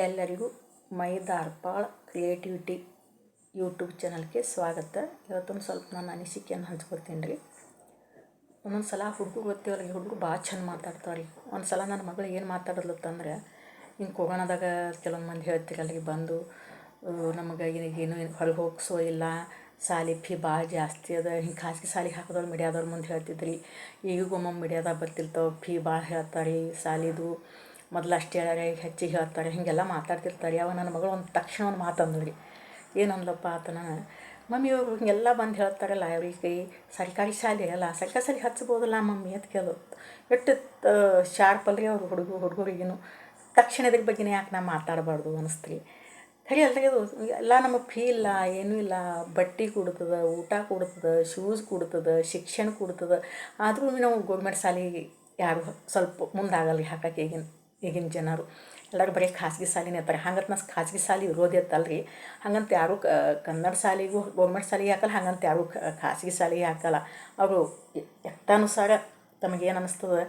ಎಲ್ಲರಿಗೂ ಮೈ ದಾರ್ಪಾಳ್ creativity YouTube ಚಾನಲ್ಗೆ ಸ್ವಾಗತ. ಇವತ್ತೊಂದು ಸ್ವಲ್ಪ ನನ್ನ ಅನಿಸಿಕೆಯನ್ನು ಹಂಚ್ಕೊತೀನಿ ರೀ ಒಂದೊಂದು ಸಲ ಹುಡುಗರು ಗೊತ್ತಿವಲ್ಲ ಹುಡುಗರು ಭಾಳ ಚಂದ ಮಾತಾಡ್ತಾವೆ ರೀ ಒಂದು ಸಲ ನನ್ನ ಮಗಳು ಏನು ಮಾತಾಡಲತ್ತಂದ್ರೆ ಹಿಂಗೆ ಕೊಗೋಣದಾಗ ಕೆಲವೊಂದು ಮಂದಿ ಹೇಳ್ತಿರಲ್ಲ ಅಲ್ಲಿಗೆ ಬಂದು ನಮಗೆ ಏನು ಹೊರಗೆ ಹೋಗ್ಸೋ ಇಲ್ಲ, ಸಾಲಿ ಫೀ ಭಾಳ ಜಾಸ್ತಿ ಅದ, ಹಿಂಗೆ ಖಾಸಗಿ ಸಾಲಿ ಹಾಕಿದವ್ರು ಮೀಡಿಯಾದವ್ರ ಮುಂದೆ ಹೇಳ್ತಿದ್ರಿ. ಈಗ ಒಮ್ಮೊಮ್ಮೆ ಮೀಡಿಯಾದಾಗ ಬರ್ತಿರ್ತಾವೆ, ಫೀ ಭಾಳ ಹೇಳ್ತಾರೆ ರೀ ಸಾಲಿದು ಮೊದಲು ಅಷ್ಟು ಹೇಳ್ಯಾರ, ಈಗ ಹೆಚ್ಚಿಗೆ ಹೇಳ್ತಾರೆ, ಹೀಗೆಲ್ಲ ಮಾತಾಡ್ತಿರ್ತಾರೆ. ಅವ ನನ್ನ ಮಗಳು ಒಂದು ತಕ್ಷಣ ಒಂದು ಮಾತು ರೀ ಏನು ಅಂದ್ಲಪ್ಪ ಆತನ? ಮಮ್ಮಿ ಇವರು ಹಿಂಗೆಲ್ಲ ಬಂದು ಹೇಳ್ತಾರಲ್ಲ, ಅವ್ರಿಗೆ ಸರ್ಕಾರಿ ಶಾಲೆ ಅಲ್ಲ, ಸರ್ಕಾರಿ ಶಾಲೆ ಹಚ್ಬೋದಲ್ಲ ಮಮ್ಮಿ ಅಂತ ಕೇಳೋದು ಎಷ್ಟು ಶಾರ್ಪ್ ಅಲ್ರಿ ಅವ್ರು ಹುಡುಗ, ಹುಡುಗರಿಗೇನು. ತಕ್ಷಣ ಇದ್ರ ಬಗ್ಗೆನೇ ಯಾಕೆ ನಾ ಮಾತಾಡಬಾರ್ದು ಅನಿಸ್ತ್ರಿ. ಖರೆ ಅಲ್ರಿ ಅದು. ಎಲ್ಲ ನಮಗೆ ಫೀ ಇಲ್ಲ, ಏನೂ ಇಲ್ಲ. ಬಟ್ಟೆ ಕೊಡ್ತದೆ, ಊಟ ಕೊಡ್ತದೆ ಶೂಸ್ ಕೊಡ್ತದೆ, ಶಿಕ್ಷಣ ಕೊಡ್ತದೆ. ಆದರೂ ನಾವು ಗೌರ್ಮೆಂಟ್ ಶಾಲೆಗೆ ಯಾರು ಸ್ವಲ್ಪ ಮುಂದಾಗಲ್ಲ ಹಾಕಕ್ಕೆ ಈಗಿನ. ಈಗಿನ ಜನರು. ಎಲ್ಲರೂ ಬರೀ ಖಾಸಗಿ ಶಾಲೆನೇ ಇರ್ತಾರೆ. ಹಂಗಂತ ನಾ ಖಾಸಗಿ ಶಾಲೆ ಇರೋದೇ ಇತ್ತಲ್ರಿ. ಹಂಗಂತ ಯಾರೂ ಕನ್ನಡ ಶಾಲೆಗೂ ಗೌರ್ಮೆಂಟ್ ಶಾಲೆಗೆ ಹಾಕಲ್ಲ, ಹಂಗಂತ ಯಾರೂ ಖಾಸಗಿ ಶಾಲೆಗೆ ಹಾಕಲ್ಲ. ಅವರು ಯಥಾನುಸಾರ ತಮಗೇನು ಅನ್ನಿಸ್ತದೆ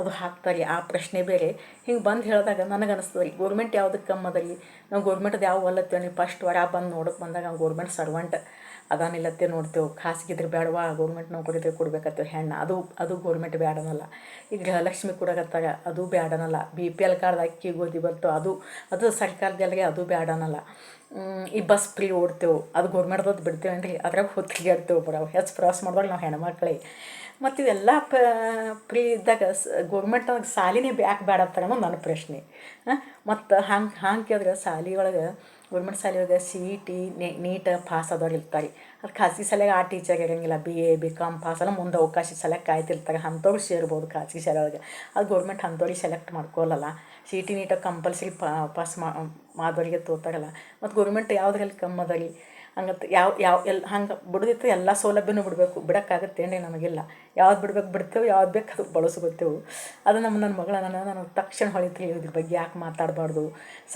ಅದು ಹಾಕ್ತಾರೆ, ಆ ಪ್ರಶ್ನೆ ಬೇರೆ. ಹಿಂಗೆ ಬಂದು ಹೇಳಿದಾಗ ನನಗೆ ಅನಿಸ್ತದೆ ರೀ ಗೋರ್ಮೆಂಟ್ ಯಾವುದಕ್ಕೆ ಕಮ್ಮಿ ಅದ ರೀ? ನಾವು ಗೌರ್ಮೆಂಟ್ದು ಯಾವ ಒಲ್ಲತ್ತೇವೆ ಫಸ್ಟ್ ವರ ಬಂದು ನೋಡಕ್ಕೆ ಬಂದಾಗ ನಾವು ಗೌರ್ಮೆಂಟ್ ಸರ್ವೆಂಟ್ ಅದಾನಿಲ್ಲತ್ತೆ ನೋಡ್ತೇವೆ, ಖಾಸಗಿದ್ರೆ ಬೇಡವಾ ಗೌರ್ಮೆಂಟ್ ನೌಕರಿದ್ರೆ ಕೊಡ್ಬೇಕತ್ತೆ ಹೆಣ್ಣು. ಅದು ಅದು ಗೌರ್ಮೆಂಟ್ ಬೇಡನಲ್ಲ ಈಗ ಗೃಹಲಕ್ಷ್ಮಿ ಕೊಡಕತ್ತಾಗ ಅದು ಬೇಡನಲ್ಲ ಬಿ ಪಿ ಎಲ್ ಕಾರ್ಡ್ ಅಕ್ಕಿ ಗೋಧಿ ಬಂತು ಅದು ಅದು ಸರ್ಕಾರದಲ್ಲಿಗೆ ಅದು ಬೇಡನಲ್ಲ ಈ ಬಸ್ ಫ್ರೀ ಓಡ್ತೇವೆ, ಅದು ಗೌರ್ಮೆಂಟ್ದದ್ದು ಬಿಡ್ತೇವೆ ರೀ ಅದ್ರಾಗ ಹೊತ್ತಿಗೆಡ್ತೇವೆ ಬರೋ ಹೆಚ್ಚು ಪ್ರವಾಸ ಮಾಡಿದಾಗ ನಾವು ಹೆಣ್ಮಕ್ಳೇ. ಮತ್ತು ಇವೆಲ್ಲ ಪ ಫ್ರೀ ಇದ್ದಾಗ ಸ ಗೌರ್ಮೆಂಟ್ ಸಾಲಿನೇ ಯಾಕೆ ಬೇಡ ಅನ್ನೋದು ನನ್ನ ಪ್ರಶ್ನೆ. ಮತ್ತು ಹಂಗೆ, ಹಾಂಗೆ ಕೇಳಿದ್ರೆ ಶಾಲೆ ಒಳಗೆ ಗೌರ್ಮೆಂಟ್ ಶಾಲೆ ಒಳಗೆ C E T NEET pass ಆದವ್ರು ಇರ್ತಾರೆ. ಅದು ಖಾಸಗಿ ಶಾಲೆಗೆ ಆ ಟೀಚರ್ ಇರೋಂಗಿಲ್ಲ B A B com pass ಎಲ್ಲ ಮುಂದೆ ಅವಕಾಶ ಸೆಲೆಕ್ಟ್ ಕಾಯ್ತಿರ್ತಾರೆ. ಅಂಥವ್ರು ಸೇರ್ಬೋದು ಖಾಸಗಿ ಶಾಲೆ ಒಳಗೆ. ಅದು ಗೌರ್ಮೆಂಟ್ ಅಂಥವ್ರಿಗೆ ಸೆಲೆಕ್ಟ್ ಮಾಡ್ಕೊಳ್ಳಲ್ಲ ಸಿ ಇ ಟಿ ನೀಟಾಗಿ ಕಂಪಲ್ಸರಿ ಪಾಸ್ ಮಾಡೋರಿಗೆ ತೋತಾರಲ್ಲ. ಮತ್ತು ಗೌರ್ಮೆಂಟ್ ಯಾವುದ್ರಲ್ಲಿ ಕಮ್ಮಿ ಹಂಗಂತ ಯಾವ ಯಾವ ಎಲ್ಲ ಹಂಗೆ ಬಿಡದಿತ್ತು ಎಲ್ಲ ಸೌಲಭ್ಯನೂ ಬಿಡಬೇಕು. ಬಿಡೋಕ್ಕಾಗತ್ತೇನ್ರಿ ನಮಗಿಲ್ಲ. ಯಾವ್ದು ಬಿಡ್ಬೇಕು ಬಿಡ್ತೇವೆ, ಯಾವ್ದು ಬೇಕು ಅದು ಬಳಸ್ಕೊತೇವೆ. ಅದು ನಮ್ಮ, ನನ್ನ ಮಗಳ ನನ್ನ ನಾನು ತಕ್ಷಣ ಹೊಳಿತು ಇದ್ರ ಬಗ್ಗೆ ಯಾಕೆ ಮಾತಾಡಬಾರ್ದು.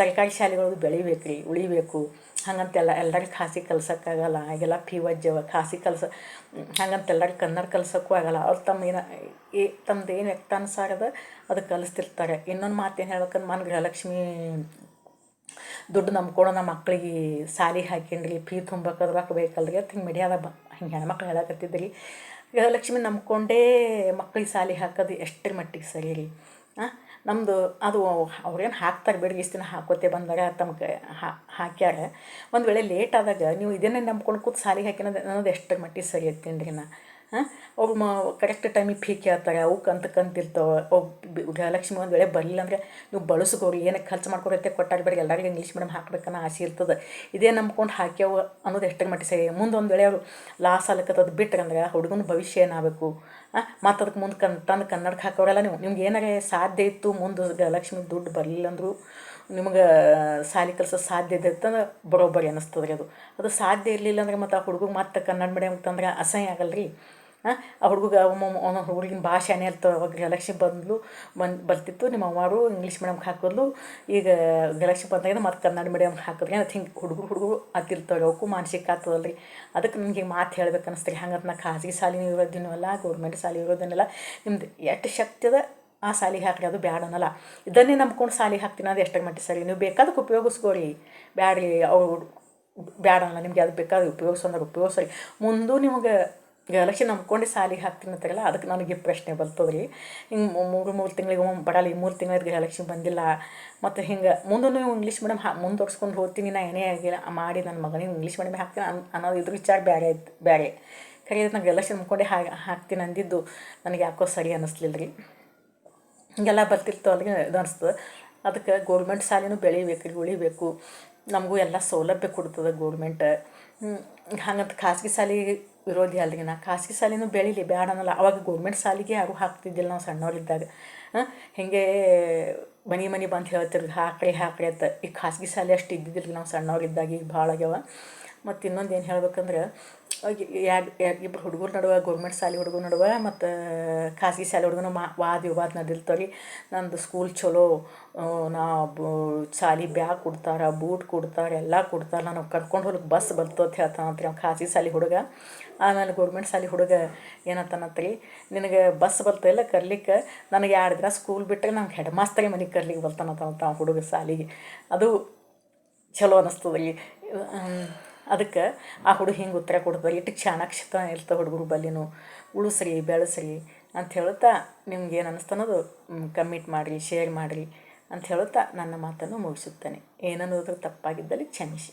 ಸರ್ಕಾರಿ ಶಾಲೆಗಳು ಬೆಳಿಬೇಕು ರೀ ಉಳಿಬೇಕು ಹಂಗಂತೆಲ್ಲ ಎಲ್ಲರಿಗೆ ಖಾಸಿ ಕಲ್ಸೋಕ್ಕಾಗಲ್ಲ ಹಾಗೆಲ್ಲ ಫೀ ವಜ್ಜವ ಖಾಸಿ ಕಲ್ಸ, ಹಂಗಂತ ಎಲ್ಲರಿಗೆ ಕನ್ನಡ ಕಲ್ಸೋಕ್ಕೂ ಆಗಲ್ಲ. ಅವ್ರು ತಮ್ಮ ಏನು, ಏ ತಮ್ಮದೇನು ಏನು ವ್ಯಕ್ತಾನುಸಾರದ ಅದು ಕಲಿಸ್ತಿರ್ತಾರೆ. ಇನ್ನೊಂದು ಮಾತೇನು ಹೇಳ್ಬೇಕಂದ್ರೆ ಮನ್ ಗೃಹಲಕ್ಷ್ಮಿ ದುಡ್ಡು ನಂಬ್ಕೊಂಡು ನಮ್ಮ ಮಕ್ಳಿಗೆ ಸಾಲಿ ಹಾಕ್ಯಂಡ್ರಿ ಫೀ ತುಂಬಕ್ಕೆ ರೊಕ್ಕ ಬೇಕಲ್ರಿ ಅಂತ ಹಿಂಗೆ ಮೀಡಿಯಾದಾಗ ಬ, ಹಿಂಗೆ ಹೆಣ್ಮಕ್ಳು ಹೇಳಕತ್ತಿದ್ರಿ. ಗೃಹಲಕ್ಷ್ಮಿ ನಂಬ್ಕೊಂಡೇ ಮಕ್ಳಿಗೆ ಸಾಲಿ ಹಾಕೋದು ಎಷ್ಟರ ಮಟ್ಟಿಗೆ ಸರಿ ರೀ ನಮ್ಮದು ಅದು ಅವ್ರೇನು ಹಾಕ್ತಾರೆ ಬಿಡ್ರಿ, ಇಷ್ಟು ದಿನ ಹಾಕೋತೆ ಬಂದಾಗ ತಮ್ಗೆ ಹಾಕ್ಯಾರ. ಒಂದು ವೇಳೆ ಲೇಟ್ ಆದಾಗ ನೀವು ಇದನ್ನೇ ನಂಬ್ಕೊಂಡು ಕೂತು ಸಾಲಿಗೆ ಹಾಕಿನೋದು ಅನ್ನೋದು ಎಷ್ಟರ ಮಟ್ಟಿಗೆ ಸರಿ ರೀ ನಾ. ಹಾಂ? ಅವ್ರು ಮ ಕರೆಕ್ಟ್ ಟೈಮಿಗೆ ಫೀ ಕೇಳ್ತಾರೆ ಅವು ಕಂತು ಕಂತಿರ್ತಾವೆ. ಅವು ಗೃಹಲಕ್ಷ್ಮಿ ಒಂದು ವೇಳೆ ಬರಲಿಲ್ಲ ಅಂದರೆ ನೀವು ಬಳಸ್ಕೋರಿ ಏನಕ್ಕೆ ಖರ್ಚು ಮಾಡ್ಕೊಡತ್ತೆ ಕೊಟ್ಟಾರ ಬೇಡ ಎಲ್ಲರಿಗೆ ಇಂಗ್ಲೀಷ್ ಮೀಡಿಯಮ್ ಹಾಕ್ಬೇಕನ್ನೋ ಆಸೆ ಇರ್ತದೆ. ಇದೇ ನಂಬ್ಕೊಂಡು ಹಾಕ್ಯಾವ ಅನ್ನೋದು ಎಷ್ಟರ ಮಟ್ಟಿಗೆ ಸರಿ. ಮುಂದೆ ವೇಳೆ ಅವರು ಲಾಸ್ ಆಲಕ್ಕತ್ತದು ಬಿಟ್ರೆ ಅಂದ್ರೆ ಹುಡುಗನ ಭವಿಷ್ಯ ಏನಾಗಬೇಕು? ಮತ್ತು ಅದಕ್ಕೆ ಮುಂದೆ ಕನ್, ತಂದು ಕನ್ನಡಕ್ಕೆ ಹಾಕೋರೆಲ್ಲ ನೀವು. ನಿಮ್ಗೆ ಏನಾರೇ ಸಾಧ್ಯ ಇತ್ತು, ಮುಂದೆ ಗೃಹಲಕ್ಷ್ಮಿ ದುಡ್ಡು ಬರಲಿಲ್ಲ ಅಂದರೂ ನಿಮಗೆ ಸಾಲಿ ಕಲ್ಸೋ ಸಾಧ್ಯ ಇದೆ ಅಂತಂದ್ರೆ ಬರೋಬ್ಬರಿ ಅನ್ನಿಸ್ತದ್ರಿ ಅದು. ಅದು ಸಾಧ್ಯ ಇರಲಿಲ್ಲ ಅಂದ್ರೆ ಮತ್ತು ಆ ಹುಡುಗಗೆ ಮತ್ತೆ ಕನ್ನಡ ಮೀಡಿಯಮ್ ತಂದ್ರೆ ಅಸಹ್ಯ ಆಗಲ್ಲ ರೀ ಆ ಹುಡುಗ ಒಮ್ಮೊಮ್ಮೆ ಹುಡುಗಿನ ಭಾಷೆನೇ ಇರ್ತವೆ ಅವಾಗ ಗ್ಯಾಲಕ್ಷಿ ಬಂದ್ಲು, ಬಂದು, ಬರ್ತಿತ್ತು, ನಿಮ್ಮ ಅಮ್ಮಾರು ಇಂಗ್ಲೀಷ್ ಮೀಡಿಯಮ್ಗೆ ಹಾಕಿದ್ಲು ಈಗ ಗ್ಯಾಲಕ್ಷಿ ಬಂದಾಗ ಮತ್ತು ಕನ್ನಡ ಮೀಡಿಯಮ್ಗೆ ಹಾಕಿದ್ರೆ ಅದು ಹಿಂಗೆ ಹುಡುಗರು ಹುಡುಗರು ಅತಿರ್ತಾವೆ ಅವಕ್ಕೂ ಮಾನಸಿಕ ಆಗ್ತದಲ್ಲ ರೀ ಅದಕ್ಕೆ ನನಗೆ ಮಾತು ಹೇಳ್ಬೇಕು ರೀ ಹಂಗಂತ ನಾ ಖಾಸಗಿ ಶಾಲೆ ಇರೋದಿನೂ ಅಲ್ಲ, ಗೌರ್ಮೆಂಟ್ ಶಾಲೆ ಇರೋದನ್ನೆಲ್ಲ ನಿಮ್ದು ಎಷ್ಟು ಶಕ್ತಿ ಅದ ಆ ಸಾಲಿಗೆ ಹಾಕ್ರಿ, ಅದು ಬ್ಯಾಡ ಅನ್ನಲ್ಲ. ಇದನ್ನೇ ನಂಬ್ಕೊಂಡು ಸಾಲಿಗೆ ಹಾಕ್ತೀನಿ ಅದು ಎಷ್ಟಕ್ಕೆ ಮಟ್ಟಿ ಸರಿ. ನೀವು ಬೇಕಾದಕ್ಕೆ ಉಪಯೋಗಿಸ್ಕೋರಿ. ಬ್ಯಾಡ್ರಿ, ಅವ್ರು ಬ್ಯಾಡ ಅನ್ನಲ್ಲ, ನಿಮ್ಗೆ ಅದು ಬೇಕಾದ್ರೆ ಉಪಯೋಗಿಸೋದ್ರೆ ಉಪಯೋಗಿಸ್ರಿ ಮುಂದೂ ನಿಮಗೆ ಗೃಹಲಕ್ಷ್ಮಿ ನಂಬ್ಕೊಂಡು ಸಾಲಿಗೆ ಹಾಕ್ತೀನಿ ಅಂತಾರಲ್ಲ ಅದಕ್ಕೆ ನನಗೆ ಪ್ರಶ್ನೆ ಬರ್ತದೆ ರೀ ಹಿಂಗೆ ಮೂರು ಮೂರು ತಿಂಗಳಿಗೆ ಒಮ್ಮೆ ಬರಲ್ಲ, ಈ ಮೂರು ತಿಂಗಳಿಗೆ ಗೃಹಲಕ್ಷ್ಮಿ ಬಂದಿಲ್ಲ. ಮತ್ತು ಹಿಂಗೆ ಮುಂದೂ ಇಂಗ್ಲೀಷ್ ಮೀಡಿಯಮ್ ಹಾ ಮುಂದುವರ್ಸ್ಕೊಂಡು ಹೋಗ್ತೀನಿ, ನಾ ಏನೇ ಆಗಿಲ್ಲ, ಮಾಡಿ ನನ್ನ ಮಗನಿಗೆ ಇಂಗ್ಲೀಷ್ ಮೀಡಿಯಮ್ ಹಾಕ್ತೀನಿ ಅನ್, ಅನ್ನೋದು ಇದ್ರ ವಿಚಾರ ಬೇರೆ ಐತೆ ಬೇರೆ ಖರೆ ನಾನು ಗೃಹಲಕ್ಷ್ಮಿ ನಂಬ್ಕೊಂಡೆ ಹಾಕ್ತೀನಿ ಅಂದಿದ್ದು ನನಗೆ ಯಾಕೋ ಸರಿ ಅನ್ನಿಸ್ಲಿಲ್ಲ ರೀ ಹಿಂಗೆಲ್ಲ ಬರ್ತಿರ್ತವಲ್ಲ ಇದು ಅನಿಸ್ತದೆ ಅದಕ್ಕೆ ಗೌರ್ಮೆಂಟ್ ಶಾಲೆನೂ ಬೆಳಿಬೇಕು ಉಳಿಬೇಕು. ನಮಗೂ ಎಲ್ಲ ಸೌಲಭ್ಯ ಕೊಡ್ತದೆ ಗೌರ್ಮೆಂಟ್ ಹಂಗಂತ ಖಾಸಗಿ ಶಾಲೆಗೆ ವಿರೋಧಿ ಅಲ್ರಿ ನಾ ಖಾಸಗಿ ಶಾಲೆನೂ ಬೆಳೀಲಿ, ಬ್ಯಾಡ ಅನ್ನಲ್ಲ. ಅವಾಗ ಗೌರ್ಮೆಂಟ್ ಶಾಲೆಗೆ ಯಾರೂ ಹಾಕ್ತಿದ್ದಿಲ್ಲ ನಾವು ಸಣ್ಣವರಿದ್ದಾಗ. ಹಿಂಗೆ ಮನೆ ಮನೆ ಬಂದು ಹೇಳ್ತಿರ್ ಹಾಕ್ರಿ ಹಾಕ್ರಿ ಅಂತ. ಈಗ ಖಾಸಗಿ ಶಾಲೆ ಅಷ್ಟು ಇದ್ದಿದ್ದಿಲ್ಲ ನಾವು ಸಣ್ಣವರಿದ್ದಾಗ, ಈಗ ಭಾಳ ಆಗ್ಯಾವ. ಮತ್ತು ಇನ್ನೊಂದು ಏನು ಹೇಳ್ಬೇಕಂದ್ರೆ ಇಬ್ಬರು ಹುಡುಗರ ನಡುವೆ, ಗೌರ್ಮೆಂಟ್ ಶಾಲೆ ಹುಡುಗರ ನಡುವೆ ಮತ್ತು ಖಾಸಗಿ ಶಾಲೆ ಹುಡುಗನ ಮಾ, ವಾದ ವಿವಾದ ನಡಿಲ್ತವೆ ರೀ ನಂದು ಸ್ಕೂಲ್ ಚಲೋ ನಾ ಶಾಲೆ ಬ್ಯಾಗ್ ಕೊಡ್ತಾರೆ, ಬೂಟ್ ಕೊಡ್ತಾರೆ, ಎಲ್ಲ ಕೊಡ್ತಾರೆ. ನಾನು ಕರ್ಕೊಂಡು ಹೋಗ್ಲಿಕ್ಕೆ ಬಸ್ ಬಂತು ಅಂತ ಹೇಳ್ತಾನಂತ ರೀ ಅವ ಖಾಸಗಿ ಶಾಲೆ ಹುಡುಗ. ಆಮೇಲೆ ಗೌರ್ಮೆಂಟ್ ಶಾಲೆ ಹುಡುಗ ಏನಂತಾನಂತ ರೀ ನಿನಗೆ ಬಸ್ ಬರ್ತಾಯಿಲ್ಲ ಕರ್ಲಿಕ್ಕೆ? ನನಗೆ ಎರಡು ದಿನ ಸ್ಕೂಲ್ ಬಿಟ್ಟರೆ ನಂಗೆ ಹೆಡ್ ಮಾಸ್ತರಿ ಮನೆಗೆ ಕರ್ಲಿಕ್ಕೆ ಬರ್ತಾನಂತ ಹುಡುಗ ಶಾಲೆಗೆ. ಅದು ಚಲೋ ಅನ್ನಿಸ್ತದೆ ರೀ ಅದಕ್ಕೆ ಆ ಹುಡುಗ ಹಿಂಗೆ ಉತ್ತರ ಕೊಡ್ತದೆ ಇಟ್ಟು ಚಾಣಾಕ್ಷತ ಇರ್ತವೆ ಹುಡುಗರು ಬಲ್ಲಿನೂ ಉಳಿಸ್ರಿ ಬೆಳೆಸ್ರಿ ಅಂತ ಹೇಳುತ್ತಾ ನಿಮ್ಗೆ ಏನು ಅನ್ನಿಸ್ತು ಅನ್ನೋದು ಕಮೆಂಟ್ ಮಾಡಿರಿ ಶೇರ್ ಮಾಡಿರಿ ಅಂತ ಹೇಳುತ್ತಾ ನನ್ನ ಮಾತನ್ನು ಮುಗಿಸುತ್ತೇನೆ. ಏನನ್ನೋದು ತಪ್ಪಾಗಿದ್ದಲ್ಲಿ ಕ್ಷಮಿಸಿ.